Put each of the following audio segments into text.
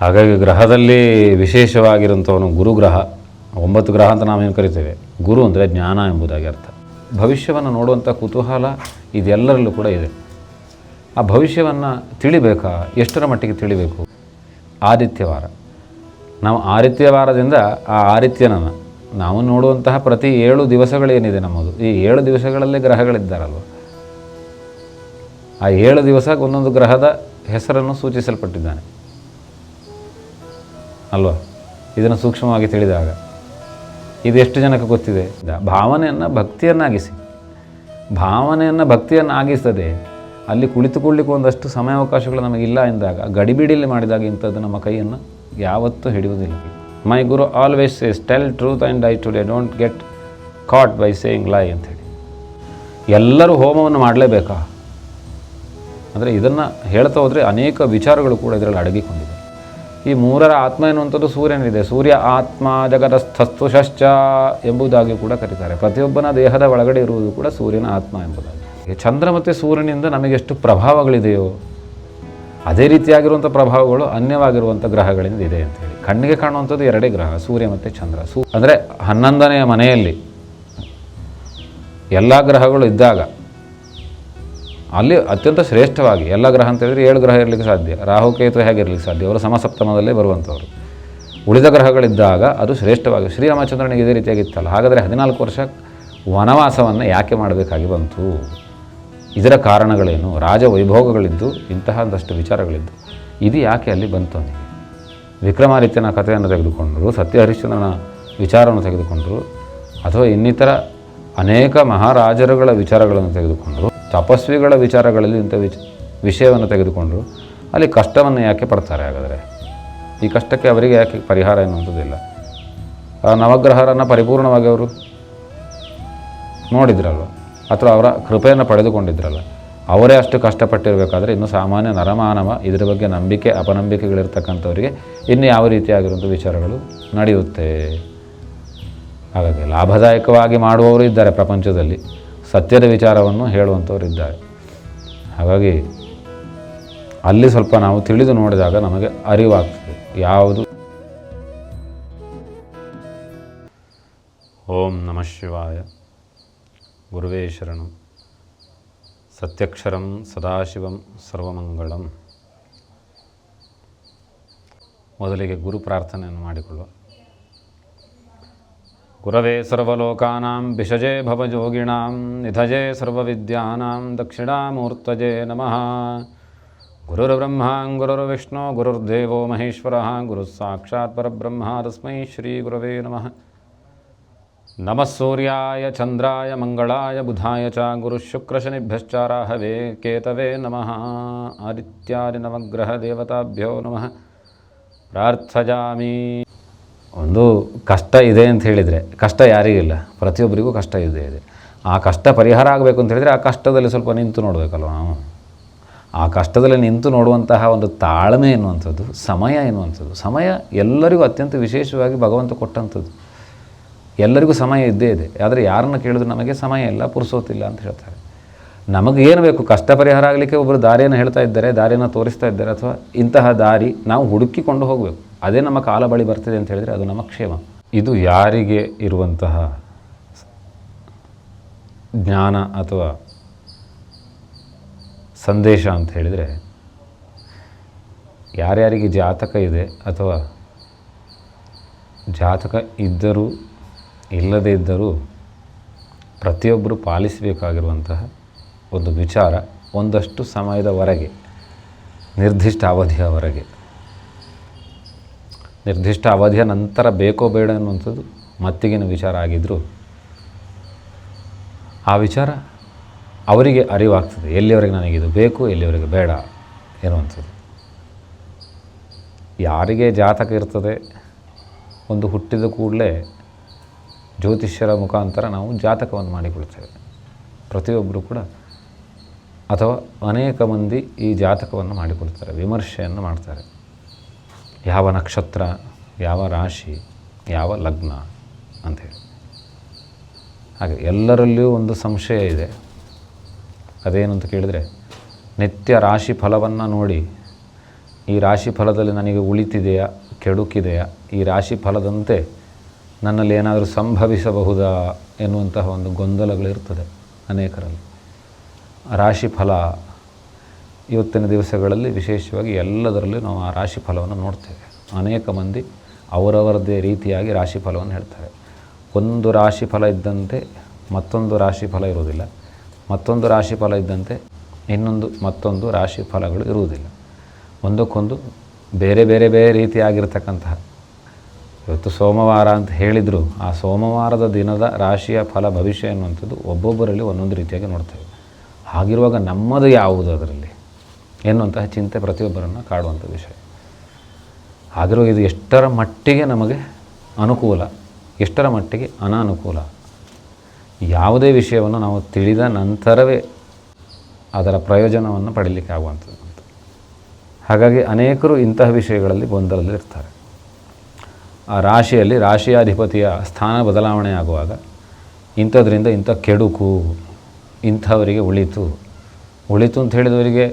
ಹಾಗಾಗಿ ಗ್ರಹದಲ್ಲಿ ವಿಶೇಷವಾಗಿರುವಂಥವನು ಗುರುಗ್ರಹ. ಒಂಬತ್ತು ಗ್ರಹ ಅಂತ ನಾವೇನು ಕರಿತೇವೆ? ಗುರು ಅಂದರೆ ಜ್ಞಾನ ಎಂಬುದಾಗಿ ಅರ್ಥ. ಭವಿಷ್ಯವನ್ನು ನೋಡುವಂಥ ಕುತೂಹಲ ಇದೆಲ್ಲರಲ್ಲೂ ಕೂಡ ಇದೆ. ಆ ಭವಿಷ್ಯವನ್ನು ತಿಳಿಬೇಕಾ? ಎಷ್ಟರ ಮಟ್ಟಿಗೆ ತಿಳಿಬೇಕು? ಆದಿತ್ಯವಾರ. ನಾವು ಆದಿತ್ಯವಾರದಿಂದ ಆ ಆದಿತ್ಯನನ್ನು ನಾವು ನೋಡುವಂತಹ ಪ್ರತಿ ಏಳು ದಿವಸಗಳೇನಿದೆ ನಮ್ಮದು? ಈ ಏಳು ದಿವಸಗಳಲ್ಲೇ ಗ್ರಹಗಳಿದ್ದಾರಲ್ವ? ಆ ಏಳು ದಿವಸ ಒಂದೊಂದು ಗ್ರಹದ ಹೆಸರನ್ನು ಸೂಚಿಸಲ್ಪಟ್ಟಿದ್ದಾನೆ. ಅಲ್ವಾ? ಇದನ್ನು ಸೂಕ್ಷ್ಮವಾಗಿ ತಿಳಿದಾಗ. ಇದು ಎಷ್ಟು ಜನಕ್ಕೆ ಗೊತ್ತಿದೆ? ಭಾವನೆಯನ್ನು ಭಕ್ತಿಯನ್ನಾಗಿಸಿ. ಭಾವನೆಯನ್ನು ಭಕ್ತಿಯನ್ನಾಗಿಸ್ತದೆ ಅಲ್ಲಿ ಕುಳಿತುಕೊಳ್ಳಿಕ್ಕೆ ಒಂದಷ್ಟು ಸಮಯಾವಕಾಶಗಳು ನಮಗಿಲ್ಲ ಎಂದಾಗ, ಗಡಿಬಿಡಿಯಲ್ಲಿ ಮಾಡಿದಾಗ ಇಂಥದ್ದು ನಮ್ಮ ಕೈಯನ್ನು ಯಾವತ್ತೂ ಹಿಡಿಯುವುದಿಲ್ಲ. My guru always says, tell truth and I today, don't get caught by saying lie ಅಂಥೇಳಿ ಎಲ್ಲರೂ ಹೋಮವನ್ನು ಮಾಡಲೇಬೇಕಾ? ಅಂದರೆ ಇದನ್ನು ಹೇಳ್ತಾ ಹೋದರೆ ಅನೇಕ ವಿಚಾರಗಳು ಕೂಡ ಇದರಲ್ಲಿ ಅಡಗಿಕೊಂಡಿದೆ. ಈ ಮೂರರ ಆತ್ಮ ಎನ್ನುವಂಥದ್ದು ಸೂರ್ಯನಿದೆ ಸೂರ್ಯ ಆತ್ಮ ಜಗತಸ್ಥಸ್ತು ಶಶ್ಚ ಎಂಬುದಾಗಿ ಕೂಡ ಕರೀತಾರೆ. ಪ್ರತಿಯೊಬ್ಬನ ದೇಹದ ಒಳಗಡೆ ಇರುವುದು ಕೂಡ ಸೂರ್ಯನ ಆತ್ಮ ಎಂಬುದಾಗಿ. ಚಂದ್ರ ಮತ್ತು ಸೂರ್ಯನಿಂದ ನಮಗೆ ಎಷ್ಟು ಪ್ರಭಾವಗಳಿದೆಯೋ, ಅದೇ ರೀತಿಯಾಗಿರುವಂಥ ಪ್ರಭಾವಗಳು ಅನ್ಯವಾಗಿರುವಂಥ ಗ್ರಹಗಳಿಂದ ಇದೆ ಅಂತೇಳಿ ಕಣ್ಣಿಗೆ ಕಾಣುವಂಥದ್ದು ಎರಡೇ ಗ್ರಹ, ಸೂರ್ಯ ಮತ್ತು ಚಂದ್ರ. ಸೂ ಅಂದರೆ ಹನ್ನೊಂದನೆಯ ಮನೆಯಲ್ಲಿ ಎಲ್ಲ ಗ್ರಹಗಳು ಇದ್ದಾಗ ಅಲ್ಲಿ ಅತ್ಯಂತ ಶ್ರೇಷ್ಠವಾಗಿ ಎಲ್ಲ ಗ್ರಹ ಅಂತ ಹೇಳಿದರೆ ಏಳು ಗ್ರಹ ಇರಲಿಕ್ಕೆ ಸಾಧ್ಯ. ರಾಹುಕೇತು ಹೇಗೆ ಇರಲಿಕ್ಕೆ ಸಾಧ್ಯ? ಅವರು ಸಮಸಪ್ತಮದಲ್ಲೇ ಬರುವಂಥವ್ರು. ಉಳಿದ ಗ್ರಹಗಳಿದ್ದಾಗ ಅದು ಶ್ರೇಷ್ಠವಾಗಿ ಶ್ರೀರಾಮಚಂದ್ರನಿಗೆ ಇದೇ ರೀತಿಯಾಗಿತ್ತಲ್ಲ ಹಾಗಾದರೆ ಹದಿನಾಲ್ಕು ವರ್ಷ ವನವಾಸವನ್ನು ಯಾಕೆ ಮಾಡಬೇಕಾಗಿ ಬಂತು? ಇದರ ಕಾರಣಗಳೇನು? ರಾಜ ವೈಭೋಗಗಳಿದ್ದು ಇಂತಹ ಒಂದಷ್ಟು ವಿಚಾರಗಳಿದ್ದು. ಇದು ಯಾಕೆ ಅಲ್ಲಿ ಬಂತು ಅವನಿಗೆ ವಿಕ್ರಮಾದಿತ್ಯನ ಕಥೆಯನ್ನು ತೆಗೆದುಕೊಂಡರು, ಸತ್ಯಹರಿಶ್ಚಂದ್ರನ ವಿಚಾರವನ್ನು ತೆಗೆದುಕೊಂಡರು, ಅಥವಾ ಇನ್ನಿತರ ಅನೇಕ ಮಹಾರಾಜರುಗಳ ವಿಚಾರಗಳನ್ನು ತೆಗೆದುಕೊಂಡರು. ತಪಸ್ವಿಗಳ ವಿಚಾರಗಳಲ್ಲಿ ಇಂಥ ವಿಚ, ವಿಷಯವನ್ನು ತೆಗೆದುಕೊಂಡರು. ಅಲ್ಲಿ ಕಷ್ಟವನ್ನು ಯಾಕೆ ಪಡ್ತಾರೆ ಹಾಗಾದರೆ? ಈ ಕಷ್ಟಕ್ಕೆ ಅವರಿಗೆ ಯಾಕೆ ಪರಿಹಾರ ಎನ್ನುವಂಥದ್ದಿಲ್ಲ. ಆ ನವಗ್ರಹರನ್ನು ಪರಿಪೂರ್ಣವಾಗಿ ಅವರು ನೋಡಿದ್ರಲ್ವ? ಅಥವಾ ಅವರ ಕೃಪೆಯನ್ನು ಪಡೆದುಕೊಂಡಿದ್ರಲ್ಲ ಅವರೇ ಅಷ್ಟು ಕಷ್ಟಪಟ್ಟಿರಬೇಕಾದ್ರೆ ಇನ್ನು ಸಾಮಾನ್ಯ ನರಮಾನವ ಇದರ ಬಗ್ಗೆ ನಂಬಿಕೆ, ಅಪನಂಬಿಕೆಗಳಿರ್ತಕ್ಕಂಥವರಿಗೆ ಇನ್ನು ಯಾವ ರೀತಿಯಾಗಿರುವಂಥ ವಿಚಾರಗಳು ನಡೆಯುತ್ತೆ? ಹಾಗಾಗಿ ಲಾಭದಾಯಕವಾಗಿ ಮಾಡುವವರು ಇದ್ದಾರೆ ಪ್ರಪಂಚದಲ್ಲಿ. ಸತ್ಯದ ವಿಚಾರವನ್ನು ಹೇಳುವಂಥವರಿದ್ದಾರೆ. ಹಾಗಾಗಿ ಅಲ್ಲಿ ಸ್ವಲ್ಪ ನಾವು ತಿಳಿದು ನೋಡಿದಾಗ ನಮಗೆ ಅರಿವಾಗ್ತದೆ. ಯಾವುದು? ಓಂ ನಮಃ ಶಿವಾಯ. ಗುರುವೇ ಶರಣು. ಸತ್ಯಕ್ಷರಂ ಸದಾಶಿವಂ ಸರ್ವಮಂಗಳಂ ಮೊದಲಿಗೆ ಗುರು ಪ್ರಾರ್ಥನೆಯನ್ನು ಮಾಡಿಕೊಳ್ಳುವ. ಗುರವೇ ಸರ್ವಲೋಕಾನಾಂ ವಿಷಜೇ ಭವಜೋಗಿಣಾಂ ನಿಧಜೇ ಸರ್ವವಿದ್ಯಾನಾಂ ದಕ್ಷಿಣಾಮೂರ್ತಜೇ ನಮಃ ಗುರುರ್ಬ್ರಹ್ಮ ಗುರುರ್ವಿಷ್ಣು ಗುರುರ್ದೇವೋ ಮಹೇಶ್ವರಃ ಗುರುಃ ಸಾಕ್ಷಾತ್ ಪರಬ್ರಹ್ಮ ತಸ್ಮೈ ಶ್ರೀ ಗುರವೇ ನಮಃ ನಮಃ ಸೂರ್ಯಾಯ ಚಂದ್ರಾಯ ಮಂಗಳಾಯ ಬುಧಾಯ ಚ ಗುರುಶುಕ್ರಶನಿಭ್ಯಶ್ಚ ರಾಹವೇ ಕೇತವೇ ನಮಃ ಆದಿತ್ಯಾದಿ ಒಂದು ಕಷ್ಟ ಇದೆ ಅಂತ ಹೇಳಿದರೆ, ಕಷ್ಟ ಯಾರಿಗಿಲ್ಲ ಪ್ರತಿಯೊಬ್ಬರಿಗೂ ಕಷ್ಟ ಇದೆ ಇದೆ. ಆ ಕಷ್ಟ ಪರಿಹಾರ ಆಗಬೇಕು ಅಂತ ಹೇಳಿದರೆ ಆ ಕಷ್ಟದಲ್ಲಿ ಸ್ವಲ್ಪ ನಿಂತು ನೋಡಬೇಕಲ್ವ ನಾವು? ಆ ಕಷ್ಟದಲ್ಲಿ ನಿಂತು ನೋಡುವಂತಹ ಒಂದು ತಾಳ್ಮೆ ಎನ್ನುವಂಥದ್ದು, ಸಮಯ ಎನ್ನುವಂಥದ್ದು, ಸಮಯ ಎಲ್ಲರಿಗೂ ಅತ್ಯಂತ ವಿಶೇಷವಾಗಿ ಭಗವಂತ ಕೊಟ್ಟಂಥದ್ದು. ಎಲ್ಲರಿಗೂ ಸಮಯ ಇದ್ದೇ ಇದೆ, ಆದರೆ ಯಾರನ್ನು ಕೇಳಿದ್ರು ನಮಗೆ ಸಮಯ ಇಲ್ಲ, ಪುರುಸೋತಿಲ್ಲ ಅಂತ ಹೇಳ್ತಾರೆ. ನಮಗೆ ಏನು ಬೇಕು? ಕಷ್ಟ ಪರಿಹಾರ ಆಗಲಿಕ್ಕೆ ಒಬ್ಬರು ದಾರಿಯನ್ನು ಹೇಳ್ತಾ ಇದ್ದಾರೆ, ದಾರಿಯನ್ನು ತೋರಿಸ್ತಾ ಇದ್ದಾರೆ, ಅಥವಾ ಇಂತಹ ದಾರಿ ನಾವು ಹುಡುಕಿಕೊಂಡು ಹೋಗಬೇಕು. ಅದೇ ನಮ್ಮ ಕಾಲ ಬಳಿ ಬರ್ತದೆ ಅಂತ ಹೇಳಿದರೆ ಅದು ನಮ್ಮ ಕ್ಷೇಮ. ಇದು ಯಾರಿಗೆ ಇರುವಂತಹ ಜ್ಞಾನ ಅಥವಾ ಸಂದೇಶ ಅಂತ ಹೇಳಿದರೆ ಯಾರ್ಯಾರಿಗೆ ಜಾತಕ ಇದೆ ಅಥವಾ ಜಾತಕ ಇದ್ದರೂ ಇಲ್ಲದೇ ಇದ್ದರೂ ಪ್ರತಿಯೊಬ್ಬರು ಪಾಲಿಸಬೇಕಾಗಿರುವಂತಹ ಒಂದು ವಿಚಾರ ಒಂದಷ್ಟು ಸಮಯದವರೆಗೆ ನಿರ್ದಿಷ್ಟ ಅವಧಿಯವರೆಗೆ ನಿರ್ದಿಷ್ಟ ಅವಧಿಯ ನಂತರ ಬೇಕೋ ಬೇಡ ಅನ್ನುವಂಥದ್ದು ಮತ್ತಿಗಿನ ವಿಚಾರ ಆಗಿದ್ದರೂ ಆ ವಿಚಾರ ಅವರಿಗೆ ಅರಿವಾಗ್ತದೆ. ಎಲ್ಲಿವರೆಗೆ ನನಗಿದು ಬೇಕು, ಎಲ್ಲಿವರೆಗೆ ಬೇಡ ಎನ್ನುವಂಥದ್ದು. ಯಾರಿಗೆ ಜಾತಕ ಇರ್ತದೆ ಒಂದು ಹುಟ್ಟಿದ ಕೂಡಲೇ ಜ್ಯೋತಿಷ್ಯರ ಮುಖಾಂತರ ನಾವು ಜಾತಕವನ್ನು ಮಾಡಿಕೊಳ್ತೇವೆ. ಪ್ರತಿಯೊಬ್ಬರು ಕೂಡ ಅಥವಾ ಅನೇಕ ಮಂದಿ ಈ ಜಾತಕವನ್ನು ಮಾಡಿಕೊಳ್ತಾರೆ, ವಿಮರ್ಶೆಯನ್ನು ಮಾಡ್ತಾರೆ. ಯಾವ ನಕ್ಷತ್ರ, ಯಾವ ರಾಶಿ, ಯಾವ ಲಗ್ನ ಅಂಥೇಳಿ ಹಾಗೆ ಎಲ್ಲರಲ್ಲಿಯೂ ಒಂದು ಸಂಶಯ ಇದೆ. ಅದೇನು ಅಂತ ಕೇಳಿದರೆ, ನಿತ್ಯ ರಾಶಿ ಫಲವನ್ನು ನೋಡಿ, ಈ ರಾಶಿ ಫಲದಲ್ಲಿ ನನಗೆ ಉಳಿತಿದೆಯಾ, ಕೆಡುಕಿದೆಯಾ, ಈ ರಾಶಿ ಫಲದಂತೆ ನನ್ನಲ್ಲಿ ಏನಾದರೂ ಸಂಭವಿಸಬಹುದಾ ಎನ್ನುವಂತಹ ಒಂದು ಗೊಂದಲಗಳಿರ್ತದೆ ಅನೇಕರಲ್ಲಿ. ರಾಶಿ ಫಲ ಇವತ್ತಿನ ದಿವಸಗಳಲ್ಲಿ ವಿಶೇಷವಾಗಿ ಎಲ್ಲದರಲ್ಲೂ ನಾವು ಆ ರಾಶಿ ಫಲವನ್ನು ನೋಡ್ತೇವೆ. ಅನೇಕ ಮಂದಿ ಅವರವರದೇ ರೀತಿಯಾಗಿ ರಾಶಿ ಫಲವನ್ನು ಹೇಳ್ತಾರೆ. ಒಂದು ರಾಶಿ ಫಲ ಇದ್ದಂತೆ ಮತ್ತೊಂದು ರಾಶಿ ಫಲ ಇರುವುದಿಲ್ಲ. ಮತ್ತೊಂದು ರಾಶಿ ಫಲ ಇದ್ದಂತೆ ಇನ್ನೊಂದು, ಮತ್ತೊಂದು ರಾಶಿ ಫಲಗಳು ಇರುವುದಿಲ್ಲ. ಒಂದಕ್ಕೊಂದು ಬೇರೆ ಬೇರೆ ಬೇರೆ ರೀತಿಯಾಗಿರ್ತಕ್ಕಂತಹ. ಇವತ್ತು ಸೋಮವಾರ ಅಂತ ಹೇಳಿದರೂ, ಆ ಸೋಮವಾರದ ದಿನದ ರಾಶಿಯ ಫಲ ಭವಿಷ್ಯ ಎನ್ನುವಂಥದ್ದು ಒಬ್ಬೊಬ್ಬರಲ್ಲಿ ಒಂದೊಂದು ರೀತಿಯಾಗಿ ನೋಡ್ತೇವೆ. ಹಾಗಿರುವಾಗ ನಮ್ಮದು ಯಾವುದು ಅದರಲ್ಲಿ? ಎನ್ನುವಂತಹ ಚಿಂತೆ ಪ್ರತಿಯೊಬ್ಬರನ್ನು ಕಾಡುವಂಥ ವಿಷಯ. ಆದರೂ ಇದು ಎಷ್ಟರ ಮಟ್ಟಿಗೆ ನಮಗೆ ಅನುಕೂಲ, ಎಷ್ಟರ ಮಟ್ಟಿಗೆ ಅನಾನುಕೂಲ. ಯಾವುದೇ ವಿಷಯವನ್ನು ನಾವು ತಿಳಿದ ನಂತರವೇ ಅದರ ಪ್ರಯೋಜನವನ್ನು ಪಡೀಲಿಕ್ಕೆ ಆಗುವಂಥದ್ದು ಹಾಗಾಗಿ ಅನೇಕರು ಇಂತಹ ವಿಷಯಗಳಲ್ಲಿ ಗೊಂದಲದಲ್ಲಿರ್ತಾರೆ ಆ ರಾಶಿಯಲ್ಲಿ ರಾಶಿಯಾಧಿಪತಿಯ ಸ್ಥಾನ ಬದಲಾವಣೆ ಆಗುವಾಗ ಇಂಥದ್ರಿಂದ ಇಂಥ ಕೆಡುಕು, ಇಂಥವರಿಗೆ ಉಳಿತು ಉಳಿತು ಅಂತ ಹೇಳಿದವರಿಗೆ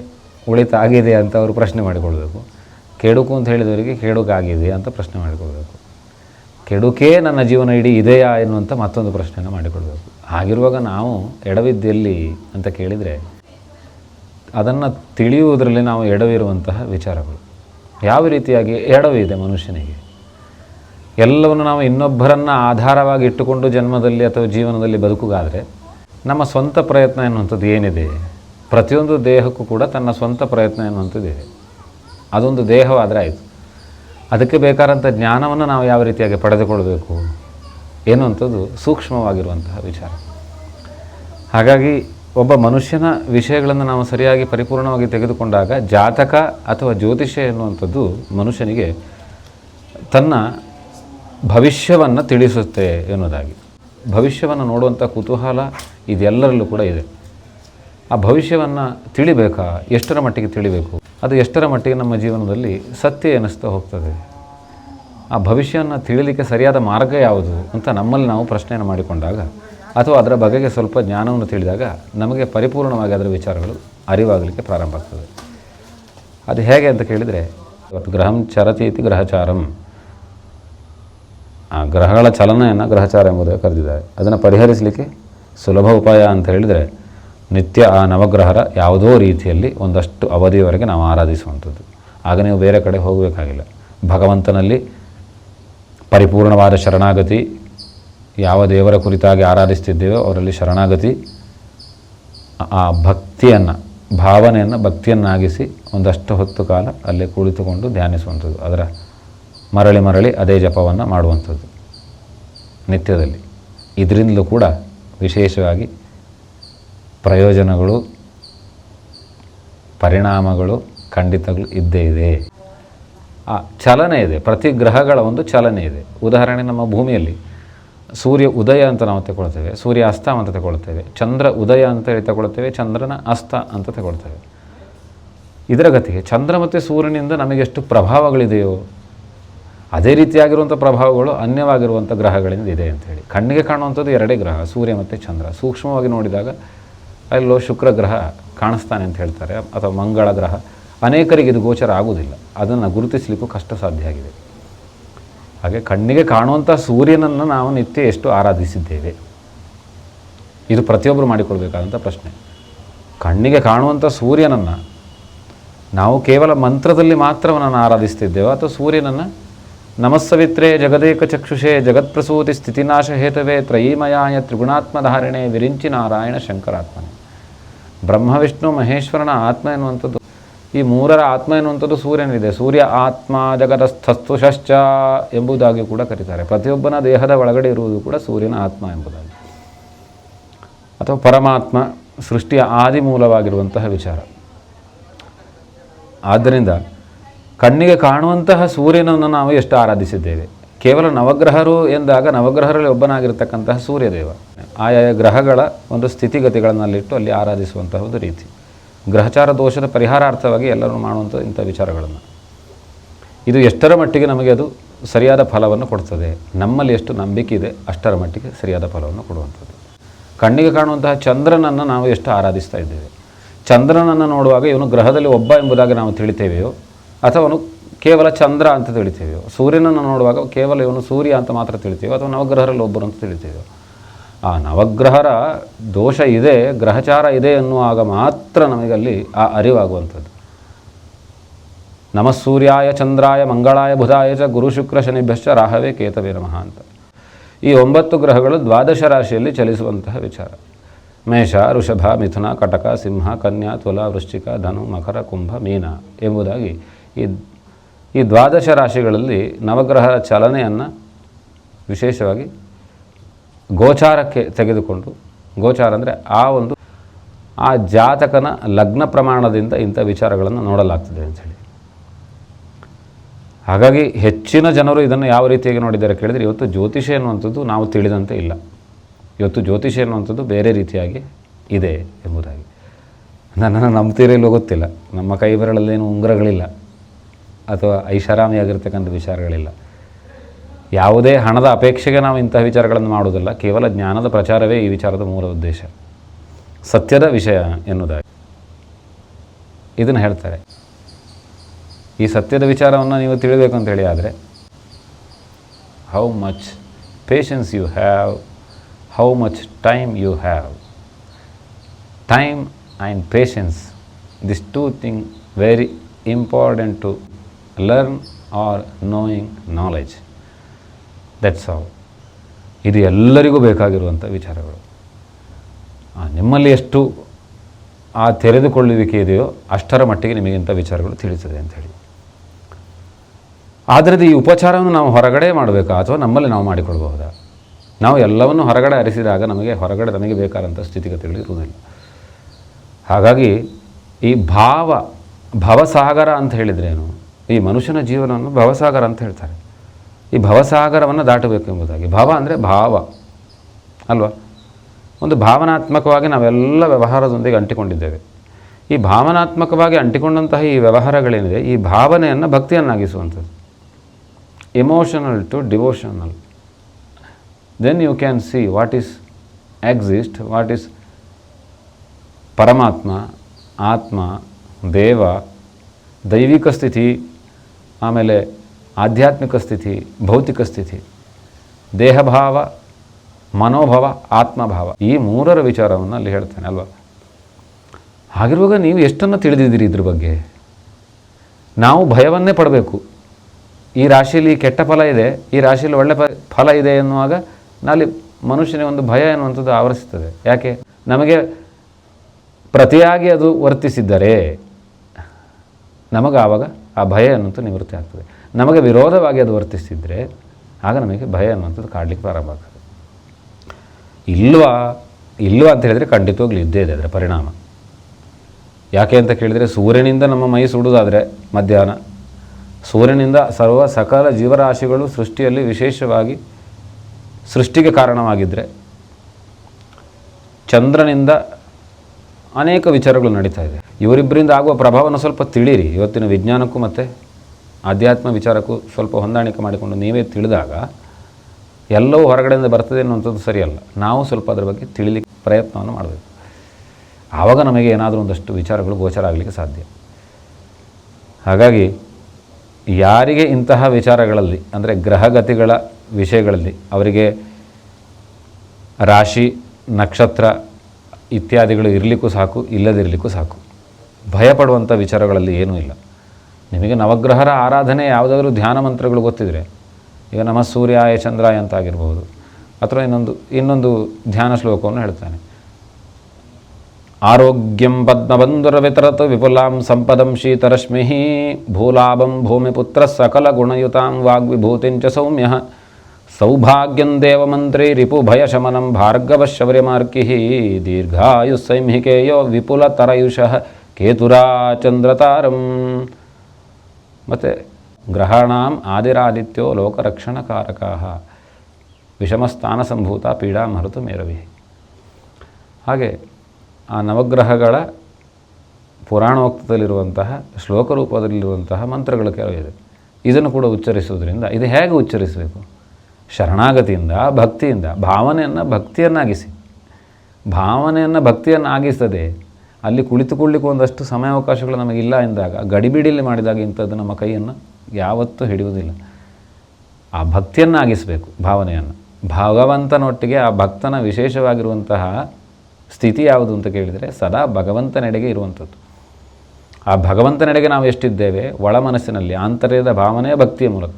ಉಳಿತಾಗಿದೆ ಅಂತ ಅವರು ಪ್ರಶ್ನೆ ಮಾಡಿಕೊಳ್ಬೇಕು ಕೆಡುಕು ಅಂತ ಹೇಳಿದವರಿಗೆ ಕೆಡುಕಾಗಿದೆ ಅಂತ ಪ್ರಶ್ನೆ ಮಾಡಿಕೊಳ್ಬೇಕು ಕೆಡುಕೇ ನನ್ನ ಜೀವನ ಇಡೀ ಇದೆಯಾ ಎನ್ನುವಂಥ ಮತ್ತೊಂದು ಪ್ರಶ್ನೆಯನ್ನು ಮಾಡಿಕೊಳ್ಬೇಕು ಹಾಗಿರುವಾಗ ನಾವು ಎಡವಿದ್ದೆಲ್ಲಿ ಅಂತ ಕೇಳಿದರೆ ಅದನ್ನು ತಿಳಿಯುವುದರಲ್ಲಿ ನಾವು ಎಡವಿರುವಂತಹ ವಿಚಾರಗಳು. ಯಾವ ರೀತಿಯಾಗಿ ಎಡವಿದೆ ಮನುಷ್ಯನಿಗೆ? ಎಲ್ಲವನ್ನು ನಾವು ಇನ್ನೊಬ್ಬರನ್ನು ಆಧಾರವಾಗಿ ಇಟ್ಟುಕೊಂಡು ಜನ್ಮದಲ್ಲಿ ಅಥವಾ ಜೀವನದಲ್ಲಿ ಬದುಕುಗಾದರೆ ನಮ್ಮ ಸ್ವಂತ ಪ್ರಯತ್ನ ಎನ್ನುವಂಥದ್ದು ಏನಿದೆ? ಪ್ರತಿಯೊಂದು ದೇಹಕ್ಕೂ ಕೂಡ ತನ್ನ ಸ್ವಂತ ಪ್ರಯತ್ನ ಎನ್ನುವಂಥದ್ದು ಇದೆ ಅದೊಂದು ದೇಹವಾದರೆ ಆಯಿತು. ಅದಕ್ಕೆ ಬೇಕಾದಂಥ ಜ್ಞಾನವನ್ನು ನಾವು ಯಾವ ರೀತಿಯಾಗಿ ಪಡೆದುಕೊಳ್ಬೇಕು ಎನ್ನುವಂಥದ್ದು ಸೂಕ್ಷ್ಮವಾಗಿರುವಂತಹ ವಿಚಾರ. ಹಾಗಾಗಿ ಒಬ್ಬ ಮನುಷ್ಯನ ವಿಷಯಗಳನ್ನು ನಾವು ಸರಿಯಾಗಿ ಪರಿಪೂರ್ಣವಾಗಿ ತೆಗೆದುಕೊಂಡಾಗ ಜಾತಕ ಅಥವಾ ಜ್ಯೋತಿಷ್ಯ ಎನ್ನುವಂಥದ್ದು ಮನುಷ್ಯನಿಗೆ ತನ್ನ ಭವಿಷ್ಯವನ್ನು ತಿಳಿಸುತ್ತೆ ಎನ್ನುವುದಾಗಿ. ಭವಿಷ್ಯವನ್ನು ನೋಡುವಂಥ ಕುತೂಹಲ ಇದೆಲ್ಲರಲ್ಲೂ ಕೂಡ ಇದೆ. ಆ ಭವಿಷ್ಯವನ್ನು ತಿಳಿಬೇಕಾ? ಎಷ್ಟರ ಮಟ್ಟಿಗೆ ತಿಳಿಬೇಕು? ಅದು ಎಷ್ಟರ ಮಟ್ಟಿಗೆ ನಮ್ಮ ಜೀವನದಲ್ಲಿ ಸತ್ಯ ಎನಿಸ್ತಾ ಹೋಗ್ತದೆ? ಆ ಭವಿಷ್ಯವನ್ನು ತಿಳಿಲಿಕ್ಕೆ ಸರಿಯಾದ ಮಾರ್ಗ ಯಾವುದು ಅಂತ ನಮ್ಮಲ್ಲಿ ನಾವು ಪ್ರಶ್ನೆಯನ್ನು ಮಾಡಿಕೊಂಡಾಗ, ಅಥವಾ ಅದರ ಬಗೆಗೆ ಸ್ವಲ್ಪ ಜ್ಞಾನವನ್ನು ತಿಳಿದಾಗ ನಮಗೆ ಪರಿಪೂರ್ಣವಾಗಿ ಅದರ ವಿಚಾರಗಳು ಅರಿವಾಗಲಿಕ್ಕೆ ಪ್ರಾರಂಭ ಆಗ್ತದೆ. ಅದು ಹೇಗೆ ಅಂತ ಕೇಳಿದರೆ, ಇವತ್ತು ಗ್ರಹಂ ಚರತಿ ಇತಿ ಗ್ರಹಚಾರಂ. ಆ ಗ್ರಹಗಳ ಚಲನೆಯನ್ನು ಗ್ರಹಚಾರ ಎಂಬುದಾಗಿ ಕರೆದಿದ್ದಾರೆ. ಅದನ್ನು ಪರಿಹರಿಸಲಿಕ್ಕೆ ಸುಲಭ ಉಪಾಯ ಅಂತ ಹೇಳಿದರೆ ನಿತ್ಯ ಆ ನವಗ್ರಹರ ಯಾವುದೋ ರೀತಿಯಲ್ಲಿ ಒಂದಷ್ಟು ಅವಧಿಯವರೆಗೆ ನಾವು ಆರಾಧಿಸುವಂಥದ್ದು. ಆಗ ನೀವು ಬೇರೆ ಕಡೆ ಹೋಗಬೇಕಾಗಿಲ್ಲ. ಭಗವಂತನಲ್ಲಿ ಪರಿಪೂರ್ಣವಾದ ಶರಣಾಗತಿ, ಯಾವ ದೇವರ ಕುರಿತಾಗಿ ಆರಾಧಿಸ್ತಿದ್ದೇವೋ ಅವರಲ್ಲಿ ಶರಣಾಗತಿ, ಆ ಭಕ್ತಿಯನ್ನು, ಭಾವನೆಯನ್ನು ಭಕ್ತಿಯನ್ನಾಗಿಸಿ ಒಂದಷ್ಟು ಹೊತ್ತು ಕಾಲ ಅಲ್ಲಿ ಕುಳಿತುಕೊಂಡು ಧ್ಯಾನಿಸುವಂಥದ್ದು. ಅದರ ಮರಳಿ ಮರಳಿ ಅದೇ ಜಪವನ್ನು ಮಾಡುವಂಥದ್ದು ನಿತ್ಯದಲ್ಲಿ. ಇದರಿಂದಲೂ ಕೂಡ ವಿಶೇಷವಾಗಿ ಪ್ರಯೋಜನಗಳು, ಪರಿಣಾಮಗಳು ಖಂಡಿತಗಳು ಇದ್ದೇ ಇದೆ. ಆ, ಚಲನೆ ಇದೆ. ಪ್ರತಿ ಗ್ರಹಗಳ ಒಂದು ಚಲನೆ ಇದೆ. ಉದಾಹರಣೆ ನಮ್ಮ ಭೂಮಿಯಲ್ಲಿ. ಸೂರ್ಯ ಉದಯ ಅಂತ ನಾವು ತಗೊಳ್ತೇವೆ ಸೂರ್ಯ ಅಸ್ತ ಅಂತ ತಗೊಳ್ತೇವೆ ಚಂದ್ರ ಉದಯ ಅಂತ ಹೇಳಿ ತಗೊಳ್ತೇವೆ ಚಂದ್ರನ ಅಸ್ತ ಅಂತ ತಗೊಳ್ತೇವೆ ಇದರ ಗತಿಗೆ ಚಂದ್ರ ಮತ್ತು ಸೂರ್ಯನಿಂದ ನಮಗೆಷ್ಟು ಪ್ರಭಾವಗಳಿದೆಯೋ, ಅದೇ ರೀತಿಯಾಗಿರುವಂಥ ಪ್ರಭಾವಗಳು ಅನ್ಯವಾಗಿರುವಂಥ ಗ್ರಹಗಳಿಂದ ಇದೆ ಅಂಥೇಳಿ ಕಣ್ಣಿಗೆ ಕಾಣುವಂಥದ್ದು ಎರಡೇ ಗ್ರಹ, ಸೂರ್ಯ ಮತ್ತು ಚಂದ್ರ. ಸೂಕ್ಷ್ಮವಾಗಿ ನೋಡಿದಾಗ ಅಲ್ಲೋ ಶುಕ್ರ ಗ್ರಹ ಕಾಣಿಸ್ತಾನೆ ಅಂತ ಹೇಳ್ತಾರೆ, ಅಥವಾ ಮಂಗಳ ಗ್ರಹ, ಅನೇಕರಿಗೆ ಇದು ಗೋಚರ ಆಗುವುದಿಲ್ಲ. ಅದನ್ನು ಗುರುತಿಸಲಿಕ್ಕೂ ಕಷ್ಟ ಸಾಧ್ಯ ಆಗಿದೆ. ಹಾಗೆ ಕಣ್ಣಿಗೆ ಕಾಣುವಂಥ ಸೂರ್ಯನನ್ನು ನಾವು ನಿತ್ಯ ಎಷ್ಟು ಆರಾಧಿಸಿದ್ದೇವೆ? ಇದು ಪ್ರತಿಯೊಬ್ಬರು ಮಾಡಿಕೊಳ್ಬೇಕಾದಂಥ ಪ್ರಶ್ನೆ. ಕಣ್ಣಿಗೆ ಕಾಣುವಂಥ ಸೂರ್ಯನನ್ನು ನಾವು ಕೇವಲ ಮಂತ್ರದಲ್ಲಿ ಮಾತ್ರವನನ್ನು ಆರಾಧಿಸ್ತಿದ್ದೇವೆ, ಅಥವಾ ಸೂರ್ಯನನ್ನು ನಮಸ್ಸವಿತ್ರೇ ಜಗದೇಕ ಚಕ್ಷುಷೇ ಜಗತ್ಪ್ರಸೂತಿ ಸ್ಥಿತಿನಾಶ ಹೇತವೇ ತ್ರಯೀಮಯಾಯ ತ್ರಿಗುಣಾತ್ಮಧಾರಣೆ ವಿರಿಂಚಿ ನಾರಾಯಣ ಶಂಕರಾತ್ಮನೆ. ಬ್ರಹ್ಮ ವಿಷ್ಣು ಮಹೇಶ್ವರನ ಆತ್ಮ ಎನ್ನುವಂಥದ್ದು. ಈ ಮೂರರ ಆತ್ಮ ಎನ್ನುವಂಥದ್ದು ಸೂರ್ಯನಿದೆ ಸೂರ್ಯ ಆತ್ಮ ಜಗದಸ್ಥಸ್ತುಷಶ್ಚ ಎಂಬುದಾಗಿ ಕೂಡ ಕರೀತಾರೆ. ಪ್ರತಿಯೊಬ್ಬನ ದೇಹದ ಒಳಗಡೆ ಇರುವುದು ಕೂಡ ಸೂರ್ಯನ ಆತ್ಮ ಎಂಬುದಾಗಿ. ಅಥವಾ ಪರಮಾತ್ಮ ಸೃಷ್ಟಿಯ ಆದಿ ಮೂಲವಾಗಿರುವಂತಹ ವಿಚಾರ. ಆದ್ದರಿಂದ ಕಣ್ಣಿಗೆ ಕಾಣುವಂತಹ ಸೂರ್ಯನನ್ನು ನಾವು ಎಷ್ಟು ಆರಾಧಿಸಿದ್ದೇವೆ? ಕೇವಲ ನವಗ್ರಹರು ಎಂದಾಗ ನವಗ್ರಹರಲ್ಲಿ ಒಬ್ಬನಾಗಿರ್ತಕ್ಕಂತಹ ಸೂರ್ಯದೇವ. ಆಯಾಯ ಗ್ರಹಗಳ ಒಂದು ಸ್ಥಿತಿಗತಿಗಳನ್ನಲ್ಲಿಟ್ಟು ಅಲ್ಲಿ ಆರಾಧಿಸುವಂತಹ ಒಂದು ರೀತಿ. ಗ್ರಹಚಾರ ದೋಷದ ಪರಿಹಾರಾರ್ಥವಾಗಿ ಎಲ್ಲರೂ ಮಾಡುವಂಥ ಇಂಥ ವಿಚಾರಗಳನ್ನು. ಇದು ಎಷ್ಟರ ಮಟ್ಟಿಗೆ ನಮಗೆ ಅದು ಸರಿಯಾದ ಫಲವನ್ನು ಕೊಡ್ತದೆ. ನಮ್ಮಲ್ಲಿ ಎಷ್ಟು ನಂಬಿಕೆ ಇದೆ, ಅಷ್ಟರ ಮಟ್ಟಿಗೆ ಸರಿಯಾದ ಫಲವನ್ನು ಕೊಡುವಂಥದ್ದು. ಕಣ್ಣಿಗೆ ಕಾಣುವಂತಹ ಚಂದ್ರನನ್ನು ನಾವು ಎಷ್ಟು ಆರಾಧಿಸ್ತಾ ಇದ್ದೇವೆ. ಚಂದ್ರನನ್ನು ನೋಡುವಾಗ ಇವನು ಗ್ರಹದಲ್ಲಿ ಒಬ್ಬ ಎಂಬುದಾಗಿ ನಾವು ತಿಳಿತೇವೆಯೋ, ಅಥವಾ ಅವನು ಕೇವಲ ಚಂದ್ರ ಅಂತ ತಿಳಿತೇವೆಯೋ, ಸೂರ್ಯನನ್ನು ನೋಡುವಾಗ ಕೇವಲ ಇವನು ಸೂರ್ಯ ಅಂತ ಮಾತ್ರ ತಿಳಿತೇವೆ, ಅಥವಾ ನವಗ್ರಹರಲ್ಲಿ ಒಬ್ಬರು ಅಂತ ತಿಳಿತೀವಿ ಆ ನವಗ್ರಹರ ದೋಷ ಇದೆ, ಗ್ರಹಚಾರ ಇದೆ ಅನ್ನುವಾಗ ಮಾತ್ರ ನಮಗಲ್ಲಿ ಆ ಅರಿವಾಗುವಂಥದ್ದು. ನಮಸ್ಸೂರ್ಯಾಯ ಚಂದ್ರಾಯ, ಮಂಗಳಾಯ, ಬುಧಾಯ ಚ ಗುರು ಶುಕ್ರ ಶನಿಭ್ಯಶ್ಚ ರಾಹವೇ ಕೇತವೇ ನಮಃ ಅಂತ. ಈ ಒಂಬತ್ತು ಗ್ರಹಗಳು ದ್ವಾದಶ ರಾಶಿಯಲ್ಲಿ ಚಲಿಸುವಂತಹ ವಿಚಾರ. ಮೇಷ ಋಷಭ ಮಿಥುನ, ಕಟಕ, ಸಿಂಹ, ಕನ್ಯಾ, ತುಲ, ವೃಶ್ಚಿಕ, ಧನು, ಮಕರ, ಕುಂಭ, ಮೀನ ಎಂಬುದಾಗಿ ಈ ಈ ದ್ವಾದಶ ರಾಶಿಗಳಲ್ಲಿ ನವಗ್ರಹರ ಚಲನೆಯನ್ನು ವಿಶೇಷವಾಗಿ ಗೋಚಾರಕ್ಕೆ ತೆಗೆದುಕೊಂಡು, ಗೋಚಾರ ಅಂದರೆ ಆ ಒಂದು, ಆ ಜಾತಕನ ಲಗ್ನ ಪ್ರಮಾಣದಿಂದ ಇಂಥ ವಿಚಾರಗಳನ್ನು ನೋಡಲಾಗ್ತದೆ ಅಂಥೇಳಿ ಹಾಗಾಗಿ ಹೆಚ್ಚಿನ ಜನರು ಇದನ್ನು ಯಾವ ರೀತಿಯಾಗಿ ನೋಡಿದ್ದಾರೆ ಕೇಳಿದರೆ, ಇವತ್ತು ಜ್ಯೋತಿಷ ಎನ್ನುವಂಥದ್ದು ನಾವು ತಿಳಿದಂತೆ ಇಲ್ಲ. ಇವತ್ತು ಜ್ಯೋತಿಷ ಎನ್ನುವಂಥದ್ದು ಬೇರೆ ರೀತಿಯಾಗಿ ಇದೆ ಎಂಬುದಾಗಿ. ನನ್ನನ್ನು ನಂಬ್ತೀರಿಲ್ಲೋ ಗೊತ್ತಿಲ್ಲ. ನಮ್ಮ ಕೈ ಬೆರಳಲ್ಲೇನು ಉಂಗುರಗಳಿಲ್ಲ. ಅಥವಾ ಐಷಾರಾಮಿಯಾಗಿರ್ತಕ್ಕಂಥ ವಿಚಾರಗಳಿಲ್ಲ. ಯಾವುದೇ ಹಣದ ಅಪೇಕ್ಷೆಗೆ ನಾವು ಇಂತಹ ವಿಚಾರಗಳನ್ನು ಮಾಡುವುದಿಲ್ಲ. ಕೇವಲ ಜ್ಞಾನದ ಪ್ರಚಾರವೇ ಈ ವಿಚಾರದ ಮೂಲ ಉದ್ದೇಶ. ಸತ್ಯದ ವಿಷಯ ಎನ್ನುವುದಾಗಿ. ಇದನ್ನು ಹೇಳ್ತಾರೆ. ಈ ಸತ್ಯದ ವಿಚಾರವನ್ನು ನೀವು ತಿಳಿಬೇಕು ಅಂತ ಹೇಳಿ ಆದರೆ how much patience you have how much time you have time and patience this two thing very important to learn or knowing knowledge that's all ಇದು ಎಲ್ಲರಿಗೂ ಬೇಕಾಗಿರುವಂಥ ವಿಚಾರಗಳು. ನಿಮ್ಮಲ್ಲಿ ಎಷ್ಟು ಆ ತೆರೆದುಕೊಳ್ಳುವಿಕೆ ಇದೆಯೋ ಅಷ್ಟರ ಮಟ್ಟಿಗೆ ನಿಮಗಿಂಥ ವಿಚಾರಗಳು ತಿಳಿತದೆ ಅಂಥೇಳಿ ಆದರೆ ಈ ಉಪಚಾರವನ್ನು ನಾವು ಹೊರಗಡೆ ಮಾಡಬೇಕಾ ಅಥವಾ ನಮ್ಮಲ್ಲಿ ನಾವು ಮಾಡಿಕೊಳ್ಬಹುದಾ ನಾವು ಎಲ್ಲವನ್ನು ಹೊರಗಡೆ ಅರಿಸಿದಾಗ ನಮಗೆ ಹೊರಗಡೆ ನಮಗೆ ಬೇಕಾದಂಥ ಸ್ಥಿತಿಗತಿಗಳು ಇರುವುದಿಲ್ಲ. ಹಾಗಾಗಿ ಈ ಭಾವ, ಭವಸಾಗರ ಅಂತ ಹೇಳಿದ್ರೇನು? ಈ ಮನುಷ್ಯನ ಜೀವನವನ್ನು ಭವಸಾಗರ ಅಂತ ಹೇಳ್ತಾರೆ. ಈ ಭವಸಾಗರವನ್ನು ದಾಟಬೇಕು ಎಂಬುದಾಗಿ. ಭಾವ ಅಂದರೆ ಭಾವ, ಅಲ್ವಾ? ಒಂದು ಭಾವನಾತ್ಮಕವಾಗಿ ನಾವೆಲ್ಲ ವ್ಯವಹಾರದೊಂದಿಗೆ ಅಂಟಿಕೊಂಡಿದ್ದೇವೆ. ಈ ಭಾವನಾತ್ಮಕವಾಗಿ ಅಂಟಿಕೊಂಡಂತಹ ಈ ವ್ಯವಹಾರಗಳೇನಿದೆ, ಈ ಭಾವನೆಯನ್ನು ಭಕ್ತಿಯನ್ನಾಗಿಸುವಂಥದ್ದು. Emotional to devotional then you can see what is exist what is ಪರಮಾತ್ಮ, ಆತ್ಮ, ದೇವ, ದೈವಿಕ ಸ್ಥಿತಿ, ಆಮೇಲೆ ಆಧ್ಯಾತ್ಮಿಕ ಸ್ಥಿತಿ, ಭೌತಿಕ ಸ್ಥಿತಿ, ದೇಹಭಾವ, ಮನೋಭಾವ, ಆತ್ಮಭಾವ ಈ ಮೂರರ ವಿಚಾರವನ್ನು ಅಲ್ಲಿ ಹೇಳ್ತಾನೆ ಅಲ್ವಾ? ಹಾಗಿರುವಾಗ ನೀವು ಎಷ್ಟನ್ನು ತಿಳಿದಿದ್ದೀರಿ ಇದ್ರ ಬಗ್ಗೆ? ನಾವು ಭಯವನ್ನೇ ಪಡಬೇಕು. ಈ ರಾಶಿಯಲ್ಲಿ ಕೆಟ್ಟ ಫಲ ಇದೆ, ಈ ರಾಶಿಯಲ್ಲಿ ಒಳ್ಳೆ ಫಲ ಇದೆ ಎನ್ನುವಾಗ ನಲ್ಲಿ ಮನುಷ್ಯನಿಗೆ ಒಂದು ಭಯ ಎನ್ನುವಂಥದ್ದು ಆವರಿಸ್ತದೆ ಯಾಕೆ? ನಮಗೆ ಪ್ರತಿಯಾಗಿ ಅದು ವರ್ತಿಸಿದ್ದರೆ ನಮಗೆ ಆವಾಗ ಆ ಭಯ ಅನ್ನುವಂಥ ನಿವೃತ್ತಿ ಆಗ್ತದೆ. ನಮಗೆ ವಿರೋಧವಾಗಿ ಅದು ವರ್ತಿಸ್ತಿದ್ರೆ ಆಗ ನಮಗೆ ಭಯ ಅನ್ನುವಂಥದ್ದು ಕಾಡಲಿಕ್ಕೆ ಪ್ರಾರಂಭ ಆಗ್ತದೆ. ಇಲ್ವಾ ಇಲ್ವಾ ಅಂತ ಹೇಳಿದರೆ ಖಂಡಿತವಾಗ್ಲೂ ಇದ್ದೇ ಇದೆ ಅದರ ಪರಿಣಾಮ. ಯಾಕೆ ಅಂತ ಕೇಳಿದರೆ ಸೂರ್ಯನಿಂದ ನಮ್ಮ ಮೈ ಸುಡುವುದಾದರೆ ಮಧ್ಯಾಹ್ನ. ಸೂರ್ಯನಿಂದ ಸರ್ವ ಸಕಲ ಜೀವರಾಶಿಗಳು ಸೃಷ್ಟಿಯಲ್ಲಿ ವಿಶೇಷವಾಗಿ ಸೃಷ್ಟಿಗೆ ಕಾರಣವಾಗಿದ್ದರೆ ಚಂದ್ರನಿಂದ ಅನೇಕ ವಿಚಾರಗಳು ನಡೀತಾ ಇದೆ. ಇವರಿಬ್ಬರಿಂದ ಆಗುವ ಪ್ರಭಾವನ ಸ್ವಲ್ಪ ತಿಳಿರಿ ಇವತ್ತಿನ ವಿಜ್ಞಾನಕ್ಕೂ ಮತ್ತು ಆಧ್ಯಾತ್ಮ ವಿಚಾರಕ್ಕೂ ಸ್ವಲ್ಪ ಹೊಂದಾಣಿಕೆ ಮಾಡಿಕೊಂಡು ನೀವೇ ತಿಳಿದಾಗ ಎಲ್ಲವೂ ಹೊರಗಡೆಯಿಂದ ಬರ್ತದೆ ಅನ್ನುವಂಥದ್ದು ಸರಿಯಲ್ಲ. ನಾವು ಸ್ವಲ್ಪ ಅದರ ಬಗ್ಗೆ ತಿಳಿಲಿಕ್ಕೆ ಪ್ರಯತ್ನವನ್ನು ಮಾಡಬೇಕು. ಆವಾಗ ನಮಗೆ ಏನಾದರೂ ಒಂದಷ್ಟು ವಿಚಾರಗಳು ಗೋಚರ ಆಗಲಿಕ್ಕೆ ಸಾಧ್ಯ. ಹಾಗಾಗಿ ಯಾರಿಗೆ ಇಂತಹ ವಿಚಾರಗಳಲ್ಲಿ, ಅಂದರೆ ಗ್ರಹಗತಿಗಳ ವಿಷಯಗಳಲ್ಲಿ, ಅವರಿಗೆ ರಾಶಿ, ನಕ್ಷತ್ರ ಇತ್ಯಾದಿಗಳು ಇರಲಿಕ್ಕೂ ಸಾಕು, ಇಲ್ಲದಿರಲಿಕ್ಕೂ ಸಾಕು. ಭಯಪಡುವಂಥ ವಿಚಾರಗಳಲ್ಲಿ ಏನೂ ಇಲ್ಲ. ನಿಮಗೆ ನವಗ್ರಹರ ಆರಾಧನೆ ಯಾವುದಾದ್ರೂ ಧ್ಯಾನ ಮಂತ್ರಗಳು ಗೊತ್ತಿದ್ರೆ, ಈಗ ನಮ ಸೂರ್ಯಾಯ, ಚಂದ್ರಾಯ ಅಂತ ಆಗಿರ್ಬೋದು ಅಥವಾ ಇನ್ನೊಂದು ಇನ್ನೊಂದು ಧ್ಯಾನ ಶ್ಲೋಕವನ್ನು ಹೇಳ್ತಾನೆ. ಆರೋಗ್ಯಂ ಪದ್ಮಬಂಧುರ ವಿತರತು ವಿಪುಲಾಂ ಸಂಪದಂ ಶೀತರಶ್ಮಿ ಭೂಲಾಭಂ ಭೂಮಿಪುತ್ರ ಸಕಲ ಗುಣಯುತಾಂ ವಾಗ್ವಿಭೂತಿಂಚ ಸೌಮ್ಯ. ಸೌಭಾಗ್ಯಂ ದೇವಮಂತ್ರಿ ರಿಪುಭಯಶಮನಂ ಭಾರ್ಗವಶೌರ್ಯಮಾರ್ಕಿ ದೀರ್ಘಾಯುಸ್ಸೈಂಹಿಕೇಯೋ ವಿಪುಲತರಯುಷಃ ಕೇತುರಾಚಂದ್ರತಾರಂ ಮತ್ತು ಗ್ರಹಣಾಂ ಆದಿರಾದಿತ್ಯೋ ಲೋಕರಕ್ಷಣಕಾರಕ. ವಿಷಮಸ್ಥಾನ ಸಂಭೂತ ಪೀಡಾ ಮರುತು ಮೇರವಿ ಹಾಗೆ ಆ ನವಗ್ರಹಗಳ ಪುರಾಣೋಕ್ತದಲ್ಲಿರುವಂತಹ ಶ್ಲೋಕ ರೂಪದಲ್ಲಿರುವಂತಹ ಮಂತ್ರಗಳು ಕೆಲವಿದೆ ಇದನ್ನು ಕೂಡ ಉಚ್ಚರಿಸುವುದರಿಂದ, ಇದು ಹೇಗೆ ಉಚ್ಚರಿಸಬೇಕು? ಶರಣಾಗತಿಯಿಂದ, ಭಕ್ತಿಯಿಂದ, ಭಾವನೆಯನ್ನು ಭಕ್ತಿಯನ್ನಾಗಿಸಿ. ಭಾವನೆಯನ್ನು ಭಕ್ತಿಯನ್ನಾಗಿಸ್ತದೆ ಅಲ್ಲಿ ಕುಳಿತುಕೊಳ್ಳಿಕ್ಕೆ ಒಂದಷ್ಟು ಸಮಯಾವಕಾಶಗಳು ನಮಗಿಲ್ಲ ಎಂದಾಗ ಗಡಿಬಿಡಿಯಲ್ಲಿ ಮಾಡಿದಾಗ ಇಂಥದ್ದು ನಮ್ಮ ಕೈಯನ್ನು ಯಾವತ್ತೂ ಹಿಡಿಯುವುದಿಲ್ಲ. ಆ ಭಕ್ತಿಯನ್ನಾಗಿಸಬೇಕು, ಭಾವನೆಯನ್ನು. ಭಗವಂತನೊಟ್ಟಿಗೆ ಆ ಭಕ್ತನ ವಿಶೇಷವಾಗಿರುವಂತಹ ಸ್ಥಿತಿ ಯಾವುದು ಅಂತ ಕೇಳಿದರೆ, ಸದಾ ಭಗವಂತನೆಡೆಗೆ ಇರುವಂಥದ್ದು. ಆ ಭಗವಂತನೆಡೆಗೆ ನಾವು ಎಷ್ಟಿದ್ದೇವೆ? ಒಳ ಮನಸ್ಸಿನಲ್ಲಿ, ಆಂತರ್ಯದ ಭಾವನೆಯ ಭಕ್ತಿಯ ಮೂಲಕ.